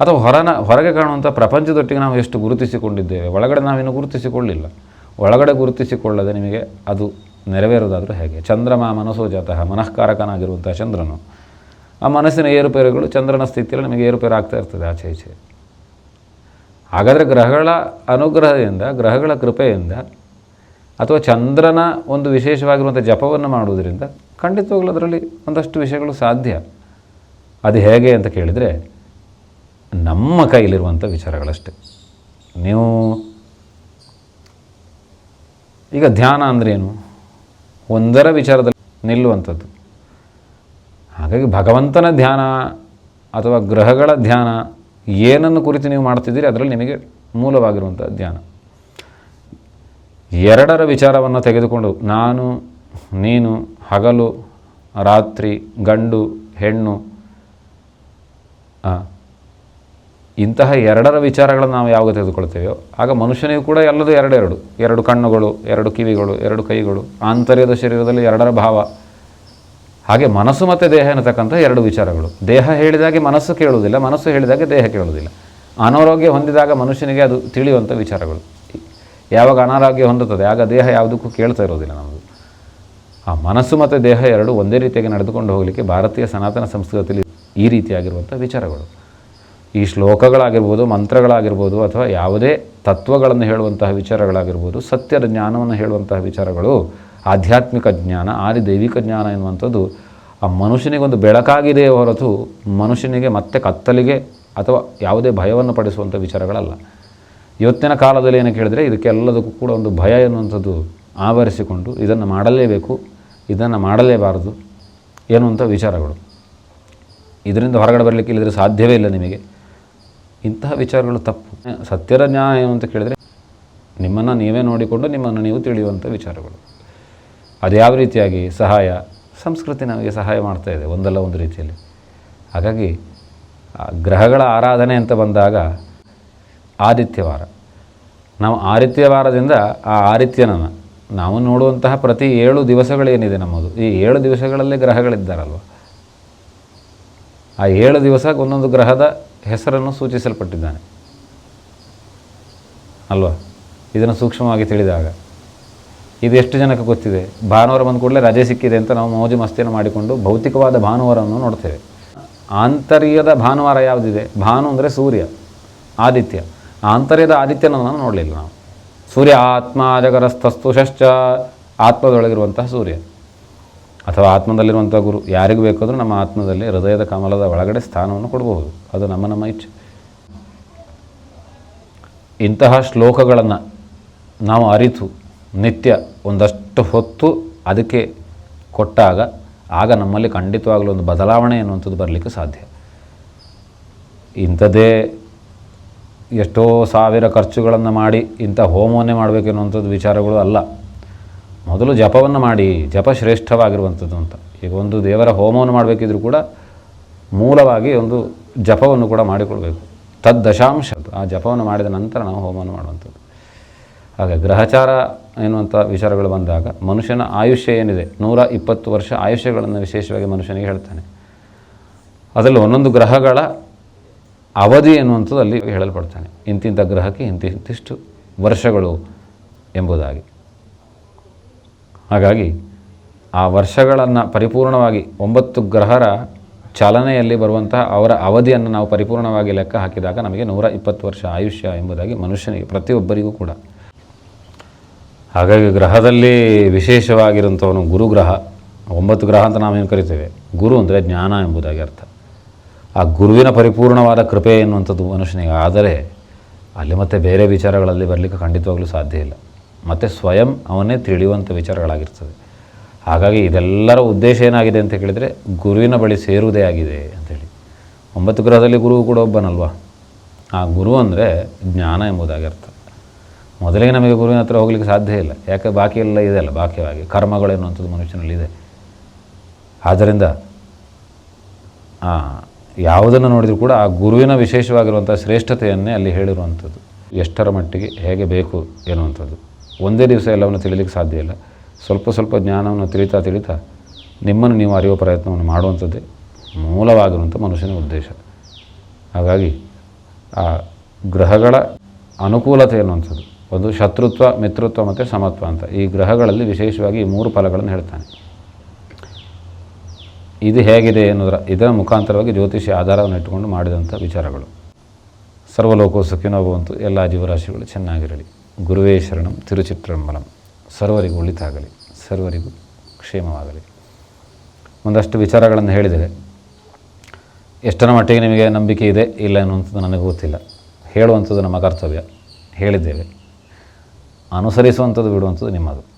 ಅಥವಾ ಹೊರನ ಹೊರಗೆ ಕಾಣುವಂಥ ಪ್ರಪಂಚದೊಟ್ಟಿಗೆ ನಾವು ಎಷ್ಟು ಗುರುತಿಸಿಕೊಂಡಿದ್ದೇವೆ? ಒಳಗಡೆ ನಾವಿನ್ನು ಗುರುತಿಸಿಕೊಳ್ಳಿಲ್ಲ. ಒಳಗಡೆ ಗುರುತಿಸಿಕೊಳ್ಳದೆ ನಿಮಗೆ ಅದು ನೆರವೇರೋದಾದರೂ ಹೇಗೆ? ಚಂದ್ರಮ ಮನಸ್ಸೋ ಜಾತಃ ಮನಃಕಾರಕನಾಗಿರುವಂಥ ಚಂದ್ರನು. ಆ ಮನಸ್ಸಿನ ಏರುಪೇರುಗಳು ಚಂದ್ರನ ಸ್ಥಿತಿಯಲ್ಲಿ ನಮಗೆ ಏರುಪೇರು ಆಗ್ತಾ ಇರ್ತದೆ ಆಚೆ ಈಚೆ. ಹಾಗಾದರೆ ಗ್ರಹಗಳ ಅನುಗ್ರಹದಿಂದ, ಗ್ರಹಗಳ ಕೃಪೆಯಿಂದ ಅಥವಾ ಚಂದ್ರನ ಒಂದು ವಿಶೇಷವಾಗಿರುವಂಥ ಜಪವನ್ನು ಮಾಡುವುದರಿಂದ ಖಂಡಿತವಾಗಲೂ ಅದರಲ್ಲಿ ಒಂದಷ್ಟು ವಿಷಯಗಳು ಸಾಧ್ಯ. ಅದು ಹೇಗೆ ಅಂತ ಕೇಳಿದರೆ ನಮ್ಮ ಕೈಯಲ್ಲಿರುವಂಥ ವಿಚಾರಗಳಷ್ಟೇ. ನೀವು ಈಗ ಧ್ಯಾನ ಅಂದ್ರೇನು? ಒಂದರ ವಿಚಾರದಲ್ಲಿ ನಿಲ್ಲುವಂಥದ್ದು. ಹಾಗಾಗಿ ಭಗವಂತನ ಧ್ಯಾನ ಅಥವಾ ಗ್ರಹಗಳ ಧ್ಯಾನ ಏನನ್ನು ಕುರಿತು ನೀವು ಮಾಡ್ತಿದ್ದೀರಿ ಅದರಲ್ಲಿ ನಿಮಗೆ ಮೂಲವಾಗಿರುವಂಥ ಧ್ಯಾನ. ಎರಡರ ವಿಚಾರವನ್ನು ತೆಗೆದುಕೊಂಡು ನಾನು, ನೀನು, ಹಗಲು, ರಾತ್ರಿ, ಗಂಡು, ಹೆಣ್ಣು ಇಂತಹ ಎರಡರ ವಿಚಾರಗಳನ್ನು ನಾವು ಯಾವಾಗ ತೆಗೆದುಕೊಳ್ತೇವೆಯೋ, ಆಗ ಮನುಷ್ಯನಿಗೂ ಕೂಡ ಎಲ್ಲದೂ ಎರಡೆರಡು. ಎರಡು ಕಣ್ಣುಗಳು, ಎರಡು ಕಿವಿಗಳು, ಎರಡು ಕೈಗಳು, ಆಂತರ್ಯದ ಶರೀರದಲ್ಲಿ ಎರಡರ ಭಾವ. ಹಾಗೆ ಮನಸ್ಸು ಮತ್ತು ದೇಹ ಎನ್ನತಕ್ಕಂಥ ಎರಡು ವಿಚಾರಗಳು. ದೇಹ ಹೇಳಿದಾಗೆ ಮನಸ್ಸು ಕೇಳುವುದಿಲ್ಲ, ಮನಸ್ಸು ಹೇಳಿದಾಗೆ ದೇಹ ಕೇಳುವುದಿಲ್ಲ. ಅನಾರೋಗ್ಯ ಹೊಂದಿದಾಗ ಮನುಷ್ಯನಿಗೆ ಅದು ತಿಳಿಯುವಂಥ ವಿಚಾರಗಳು. ಯಾವಾಗ ಅನಾರೋಗ್ಯ ಹೊಂದುತ್ತದೆ, ಆಗ ದೇಹ ಯಾವುದಕ್ಕೂ ಕೇಳ್ತಾ ಇರೋದಿಲ್ಲ ನಮ್ಮದು. ಆ ಮನಸ್ಸು ಮತ್ತು ದೇಹ ಎರಡು ಒಂದೇ ರೀತಿಯಾಗಿ ನಡೆದುಕೊಂಡು ಹೋಗಲಿಕ್ಕೆ ಭಾರತೀಯ ಸನಾತನ ಸಂಸ್ಕೃತಿಯಲ್ಲಿ ಈ ರೀತಿಯಾಗಿರುವಂಥ ವಿಚಾರಗಳು. ಈ ಶ್ಲೋಕಗಳಾಗಿರ್ಬೋದು, ಮಂತ್ರಗಳಾಗಿರ್ಬೋದು ಅಥವಾ ಯಾವುದೇ ತತ್ವಗಳನ್ನು ಹೇಳುವಂತಹ ವಿಚಾರಗಳಾಗಿರ್ಬೋದು, ಸತ್ಯದ ಜ್ಞಾನವನ್ನು ಹೇಳುವಂತಹ ವಿಚಾರಗಳು, ಆಧ್ಯಾತ್ಮಿಕ ಜ್ಞಾನ ಆದಿ ದೈವಿಕ ಜ್ಞಾನ ಎನ್ನುವಂಥದ್ದು ಆ ಮನುಷ್ಯನಿಗೊಂದು ಬೆಳಕಾಗಿದೆ ಹೊರತು ಮನುಷ್ಯನಿಗೆ ಮತ್ತೆ ಕತ್ತಲಿಗೆ ಅಥವಾ ಯಾವುದೇ ಭಯವನ್ನು ಪಡಿಸುವಂಥ ವಿಚಾರಗಳಲ್ಲ. ಇವತ್ತಿನ ಕಾಲದಲ್ಲಿ ಏನಕ್ಕೆ ಹೇಳಿದರೆ ಇದಕ್ಕೆಲ್ಲದಕ್ಕೂ ಕೂಡ ಒಂದು ಭಯ ಎನ್ನುವಂಥದ್ದು ಆವರಿಸಿಕೊಂಡು ಇದನ್ನು ಮಾಡಲೇಬೇಕು, ಇದನ್ನು ಮಾಡಲೇಬಾರದು ಎನ್ನುವಂಥ ವಿಚಾರಗಳು. ಇದರಿಂದ ಹೊರಗಡೆ ಬರಲಿಕ್ಕೆ ಇಲ್ಲದ್ರೆ ಸಾಧ್ಯವೇ ಇಲ್ಲ ನಿಮಗೆ. ಇಂತಹ ವಿಚಾರಗಳು ತಪ್ಪು. ಸತ್ಯರ ನ್ಯಾಯ ಅಂತ ಕೇಳಿದರೆ ನಿಮ್ಮನ್ನು ನೀವೇ ನೋಡಿಕೊಂಡು ನಿಮ್ಮನ್ನು ನೀವು ತಿಳಿಯುವಂಥ ವಿಚಾರಗಳು. ಅದು ಯಾವ ರೀತಿಯಾಗಿ ಸಹಾಯ? ಸಂಸ್ಕೃತಿ ನಮಗೆ ಸಹಾಯ ಮಾಡ್ತಾ ಇದೆ ಒಂದಲ್ಲ ಒಂದು ರೀತಿಯಲ್ಲಿ. ಹಾಗಾಗಿ ಗ್ರಹಗಳ ಆರಾಧನೆ ಅಂತ ಬಂದಾಗ ಆದಿತ್ಯವಾರ. ನಾವು ಆದಿತ್ಯವಾರದಿಂದ ಆ ಆದಿತ್ಯನನ್ನು ನಾವು ನೋಡುವಂತಹ ಪ್ರತಿ ಏಳು ದಿವಸಗಳೇನಿದೆ ನಮ್ಮದು? ಈ ಏಳು ದಿವಸಗಳಲ್ಲೇ ಗ್ರಹಗಳಿದ್ದಾರಲ್ವ? ಆ ಏಳು ದಿವಸ ಒಂದೊಂದು ಗ್ರಹದ ಹೆಸರನ್ನು ಸೂಚಿಸಲ್ಪಟ್ಟಿದ್ದಾನೆ. ಅಲ್ವಾ? ಇದನ್ನು ಸೂಕ್ಷ್ಮವಾಗಿ ತಿಳಿದಾಗ. ಇದು ಎಷ್ಟು ಜನಕ್ಕೆ ಗೊತ್ತಿದೆ? ಭಾನುವಾರ ಬಂದ ಕೂಡಲೇ ರಜೆ ಸಿಕ್ಕಿದೆ ಅಂತ ನಾವು ಮೋಜು ಮಸ್ತಿಯನ್ನು ಮಾಡಿಕೊಂಡು ಭೌತಿಕವಾದ ಭಾನುವಾರವನ್ನು ನೋಡ್ತೇವೆ. ಆಂತರ್ಯದ ಭಾನುವಾರ ಯಾವುದಿದೆ? ಭಾನು ಅಂದರೆ ಸೂರ್ಯ, ಆದಿತ್ಯ. ಆಂತರ್ಯದ ಆದಿತ್ಯನನ್ನು ನೋಡಲಿಲ್ಲ ನಾವು. ಸೂರ್ಯ ಆತ್ಮ ಜಗರಸ್ತಸ್ತು ಶಶ್ಚ ಆತ್ಮದೊಳಗಿರುವಂತಹ ಸೂರ್ಯ. ಅಥವಾ ಆತ್ಮದಲ್ಲಿರುವಂಥ ಗುರು, ಯಾರಿಗೂ ಬೇಕಾದರೂ ನಮ್ಮ ಆತ್ಮದಲ್ಲಿ ಹೃದಯದ ಕಮಲದ ಒಳಗಡೆ ಸ್ಥಾನವನ್ನು ಕೊಡಬಹುದು ಅದು ನಮ್ಮ ನಮ್ಮ ಇಚ್ಛೆ. ಇಂತಹ ಶ್ಲೋಕಗಳನ್ನು ನಾವು ಅರಿತು ನಿತ್ಯ ಒಂದಷ್ಟು ಹೊತ್ತು ಅದಕ್ಕೆ ಕೊಟ್ಟಾಗ ಆಗ ನಮ್ಮಲ್ಲಿ ಖಂಡಿತವಾಗಲೂ ಒಂದು ಬದಲಾವಣೆ ಅನ್ನುವಂಥದ್ದು ಬರಲಿಕ್ಕೆ ಸಾಧ್ಯ. ಇಂಥದ್ದೇ ಎಷ್ಟೋ ಸಾವಿರ ಖರ್ಚುಗಳನ್ನು ಮಾಡಿ ಇಂಥ ಹೋಮವನ್ನೇ ಮಾಡಬೇಕೆನ್ನುವಂಥದ್ದು ವಿಚಾರಗಳು ಅಲ್ಲ. ಮೊದಲು ಜಪವನ್ನು ಮಾಡಿ ಜಪ ಶ್ರೇಷ್ಠವಾಗಿರುವಂಥದ್ದು ಅಂತ. ಈಗ ಒಂದು ದೇವರ ಹೋಮವನ್ನು ಮಾಡಬೇಕಿದ್ರೂ ಕೂಡ ಮೂಲವಾಗಿ ಒಂದು ಜಪವನ್ನು ಕೂಡ ಮಾಡಿಕೊಳ್ಬೇಕು. ತದ್ ದಶಾಂಶ ಆ ಜಪವನ್ನು ಮಾಡಿದ ನಂತರ ನಾವು ಹೋಮವನ್ನು ಮಾಡುವಂಥದ್ದು. ಹಾಗೆ ಗ್ರಹಚಾರ ಎನ್ನುವಂಥ ವಿಚಾರಗಳು ಬಂದಾಗ ಮನುಷ್ಯನ ಆಯುಷ್ಯ ಏನಿದೆ? ನೂರ ಇಪ್ಪತ್ತು ವರ್ಷ ಆಯುಷ್ಯಗಳನ್ನು ವಿಶೇಷವಾಗಿ ಮನುಷ್ಯನಿಗೆ ಹೇಳ್ತಾನೆ. ಅದರಲ್ಲಿ ಒಂದೊಂದು ಗ್ರಹಗಳ ಅವಧಿ ಎನ್ನುವಂಥದ್ದು ಅಲ್ಲಿ ಹೇಳಲ್ಪಡ್ತಾನೆ. ಇಂತಿಂಥ ಗ್ರಹಕ್ಕೆ ಇಂತಿಂತಿಷ್ಟು ವರ್ಷಗಳು ಎಂಬುದಾಗಿ. ಹಾಗಾಗಿ ಆ ವರ್ಷಗಳನ್ನು ಪರಿಪೂರ್ಣವಾಗಿ ಒಂಬತ್ತು ಗ್ರಹರ ಚಾಲನೆಯಲ್ಲಿ ಬರುವಂತಹ ಅವರ ಅವಧಿಯನ್ನು ನಾವು ಪರಿಪೂರ್ಣವಾಗಿ ಲೆಕ್ಕ ಹಾಕಿದಾಗ ನಮಗೆ ನೂರ ಇಪ್ಪತ್ತು ವರ್ಷ ಆಯುಷ್ಯ ಎಂಬುದಾಗಿ ಮನುಷ್ಯನಿಗೆ, ಪ್ರತಿಯೊಬ್ಬರಿಗೂ ಕೂಡ. ಹಾಗಾಗಿ ಗ್ರಹದಲ್ಲಿ ವಿಶೇಷವಾಗಿರುವಂಥವನು ಗುರುಗ್ರಹ. ಒಂಬತ್ತು ಗ್ರಹ ಅಂತ ನಾವೇನು ಕರಿತೇವೆ? ಗುರು ಅಂದರೆ ಜ್ಞಾನ ಎಂಬುದಾಗಿ ಅರ್ಥ. ಆ ಗುರುವಿನ ಪರಿಪೂರ್ಣವಾದ ಕೃಪೆ ಎನ್ನುವಂಥದ್ದು ಮನುಷ್ಯನಿಗೆ. ಆದರೆ ಅಲ್ಲಿ ಮತ್ತೆ ಬೇರೆ ವಿಚಾರಗಳಲ್ಲಿ ಬರಲಿಕ್ಕೆ ಖಂಡಿತವಾಗಲೂ ಸಾಧ್ಯ ಇಲ್ಲ. ಮತ್ತು ಸ್ವಯಂ ಅವನೇ ತಿಳಿಯುವಂಥ ವಿಚಾರಗಳಾಗಿರ್ತದೆ. ಹಾಗಾಗಿ ಇದೆಲ್ಲರ ಉದ್ದೇಶ ಏನಾಗಿದೆ ಅಂತ ಕೇಳಿದರೆ ಗುರುವಿನ ಬಳಿ ಸೇರುವುದೇ ಆಗಿದೆ ಅಂಥೇಳಿ ಒಂಬತ್ತು ಗ್ರಹದಲ್ಲಿ ಗುರು ಕೂಡ ಒಬ್ಬನಲ್ವಾ? ಆ ಗುರು ಅಂದರೆ ಜ್ಞಾನ ಎಂಬುದಾಗಿ ಅರ್ಥ. ಮೊದಲಿಗೆ ನಮಗೆ ಗುರುವಿನ ಹತ್ರ ಹೋಗಲಿಕ್ಕೆ ಸಾಧ್ಯ ಇಲ್ಲ. ಯಾಕೆ? ಬಾಕಿ ಎಲ್ಲ ಇದೆಯಲ್ಲ ಬಾಕಿಯಾಗಿ ಕರ್ಮಗಳು ಎನ್ನುವಂಥದ್ದು ಮನುಷ್ಯನಲ್ಲಿ ಇದೆ. ಆದ್ದರಿಂದ ಯಾವುದನ್ನು ನೋಡಿದರೂ ಕೂಡ ಆ ಗುರುವಿನ ವಿಶೇಷವಾಗಿರುವಂಥ ಶ್ರೇಷ್ಠತೆಯನ್ನೇ ಅಲ್ಲಿ ಹೇಳಿರುವಂಥದ್ದು. ಎಷ್ಟರ ಮಟ್ಟಿಗೆ ಹೇಗೆ ಬೇಕು ಎನ್ನುವಂಥದ್ದು. ಒಂದೇ ದಿವಸ ಎಲ್ಲವನ್ನು ತಿಳಿಲಿಕ್ಕೆ ಸಾಧ್ಯ ಇಲ್ಲ. ಸ್ವಲ್ಪ ಸ್ವಲ್ಪ ಜ್ಞಾನವನ್ನು ತಿಳಿತಾ ತಿಳಿತಾ ನಿಮ್ಮನ್ನು ನೀವು ಅರಿಯುವ ಪ್ರಯತ್ನವನ್ನು ಮಾಡುವಂಥದ್ದೇ ಮೂಲವಾಗಿರುವಂಥ ಮನುಷ್ಯನ ಉದ್ದೇಶ. ಹಾಗಾಗಿ ಆ ಗ್ರಹಗಳ ಅನುಕೂಲತೆ ಅನ್ನುವಂಥದ್ದು ಒಂದು ಶತ್ರುತ್ವ, ಮಿತ್ರತ್ವ ಮತ್ತು ಸಮತ್ವ ಅಂತ ಈ ಗ್ರಹಗಳಲ್ಲಿ ವಿಶೇಷವಾಗಿ ಮೂರು ಫಲಗಳನ್ನು ಹೇಳ್ತಾನೆ. ಇದು ಹೇಗಿದೆ ಎನ್ನುವುದರ, ಇದರ ಮುಖಾಂತರವಾಗಿ ಜ್ಯೋತಿಷಿ ಆಧಾರವನ್ನು ಇಟ್ಟುಕೊಂಡು ಮಾಡಿದಂಥ ವಿಚಾರಗಳು. ಸರ್ವಲೋಕೋ ಸುಖಿನೋ ಬಂತು ಎಲ್ಲ ಜೀವರಾಶಿಗಳು ಚೆನ್ನಾಗಿರಲಿ. ಗುರುವೇ ಶರಣಂ ತಿರುಚಿತ್ರಂಬಲಂ ಸರ್ವರಿಗೂ ಉಳಿತಾಗಲಿ, ಸರ್ವರಿಗೂ ಕ್ಷೇಮವಾಗಲಿ. ಒಂದಷ್ಟು ವಿಚಾರಗಳನ್ನು ಹೇಳಿದರೆ ಎಷ್ಟರ ಮಟ್ಟಿಗೆ ನಿಮಗೆ ನಂಬಿಕೆ ಇದೆ, ಇಲ್ಲ ಅನ್ನುವಂಥದ್ದು ನನಗೆ ಗೊತ್ತಿಲ್ಲ. ಹೇಳುವಂಥದ್ದು ನಮ್ಮ ಕರ್ತವ್ಯ. ಹೇಳಿದ್ದೇವೆ. ಅನುಸರಿಸುವಂಥದ್ದು, ಬಿಡುವಂಥದ್ದು ನಿಮ್ಮದು.